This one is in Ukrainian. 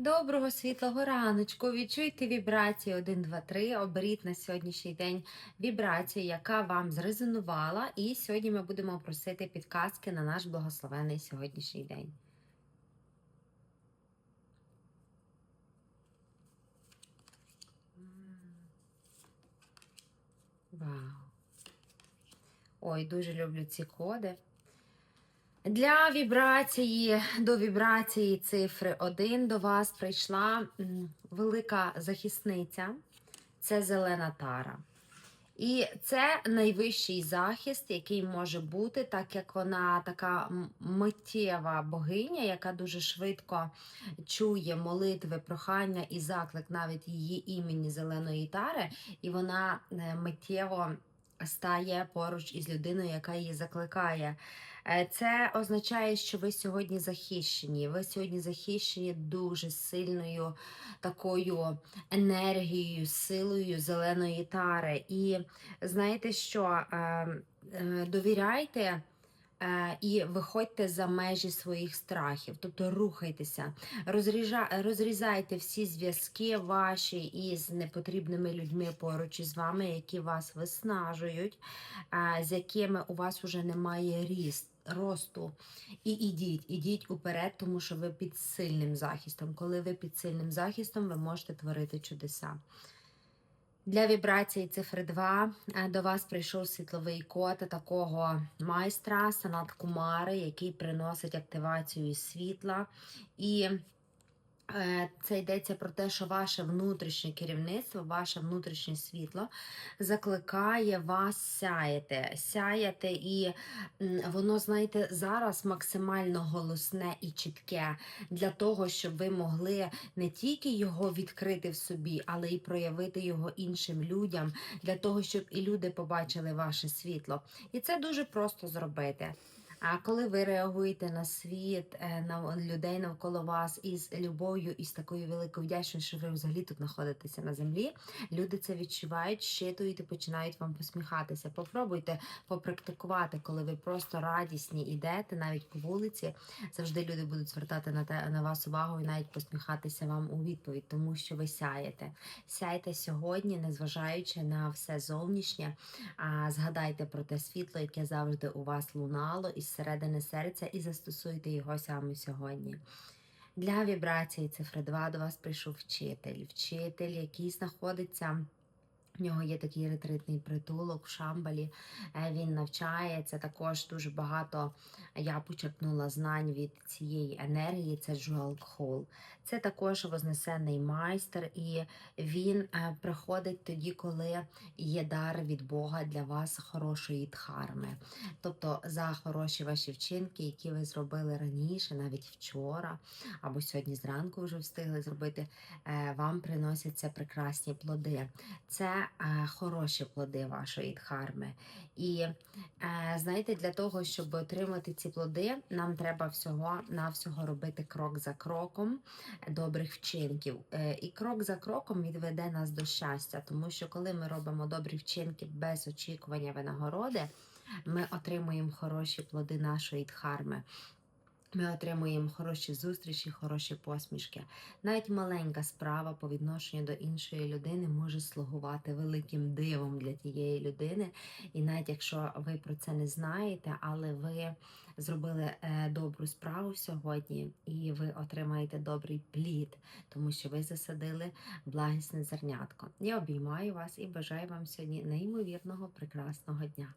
Доброго світлого раночку. Відчуйте вібрації 1, 2, 3. Оберіть на сьогоднішній день вібрацію, яка вам зрезонувала. І сьогодні ми будемо просити підказки на наш благословений сьогоднішній день. Вау. Ой, дуже люблю ці коди. Для вібрації до вібрації цифри 1 до вас прийшла велика захисниця, це зелена тара. І це найвищий захист, який може бути, так як вона така миттєва богиня, яка дуже швидко чує молитви, прохання і заклик навіть її імені зеленої тари, і вона е, миттєво стає поруч із людиною, яка її закликає. Е, Це означає, що ви сьогодні захищені. Ви сьогодні захищені дуже сильною такою енергією, силою зеленої тари. І знаєте що? Е, е, Довіряйте. Е, І виходьте за межі своїх страхів, тобто рухайтеся, розрізайте всі зв'язки ваші із непотрібними людьми поруч із вами, які вас виснажують, е, з якими у вас вже немає ріст, росту. І ідіть, ідіть уперед, тому що ви під сильним захистом. Коли ви під сильним захистом, ви можете творити чудеса. Для вібрації цифри 2 е, до вас прийшов світловий код такого майстра Санат Кумари, який приносить активацію світла. І це йдеться про те, що ваше внутрішнє керівництво, ваше внутрішнє світло закликає вас сяяти. Сяяти, і воно, знаєте, зараз максимально голосне і чітке для того, щоб ви могли не тільки його відкрити в собі, але й проявити його іншим людям, для того, щоб і люди побачили ваше світло. І це дуже просто зробити. А коли ви реагуєте на світ, е, на людей навколо вас із любов'ю і з такою великою вдячністю, що ви взагалі тут знаходитеся на землі, люди це відчувають, щитують і починають вам посміхатися. Попробуйте попрактикувати, коли ви просто радісні йдете, навіть по вулиці. Завжди люди будуть звертати на те на вас увагу і навіть посміхатися вам у відповідь, тому що ви сяєте. Сяйте сьогодні, незважаючи на все зовнішнє. А згадайте про те світло, яке завжди у вас лунало із середини серця, і застосуйте його саме сьогодні. Для вібрації цифри 2 до вас прийшов вчитель. Вчитель, який знаходиться. В нього є такий ретритний притулок в Шамбалі. Е, Він навчає. Це також дуже багато. Я почерпнула знань від цієї енергії. Це Джуел Кхол. Це також вознесений майстер, і він е, приходить тоді, коли є дар від Бога для вас хорошої дхарми. Тобто за хороші ваші вчинки, які ви зробили раніше, навіть вчора або сьогодні зранку вже встигли зробити, е, вам приносяться прекрасні плоди. Це е, хороші плоди вашої дхарми. І е, знаєте, для того, щоб отримати ці плоди, нам треба всього навсього робити крок за кроком добрих вчинків. Е, І крок за кроком відведе нас до щастя, тому що коли ми робимо добрі вчинки без очікування винагороди, ми отримуємо хороші плоди нашої дхарми. Ми отримуємо хороші зустрічі, хороші посмішки. Навіть маленька справа по відношенню до іншої людини може слугувати великим дивом для тієї людини. І навіть якщо ви про це не знаєте, але ви зробили е, добру справу сьогодні, і ви отримаєте добрий плід, тому що ви засадили благісне зернятко. Я обіймаю вас і бажаю вам сьогодні неймовірного прекрасного дня.